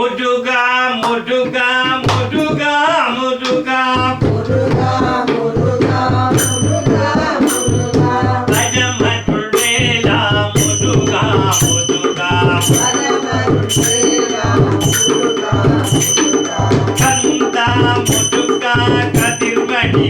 ముదుగా ముదుగా ముదుగా ముదుగా అజమతుడేలా ముదుగా కంద ముదుగా కదిర్మణి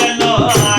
কেন?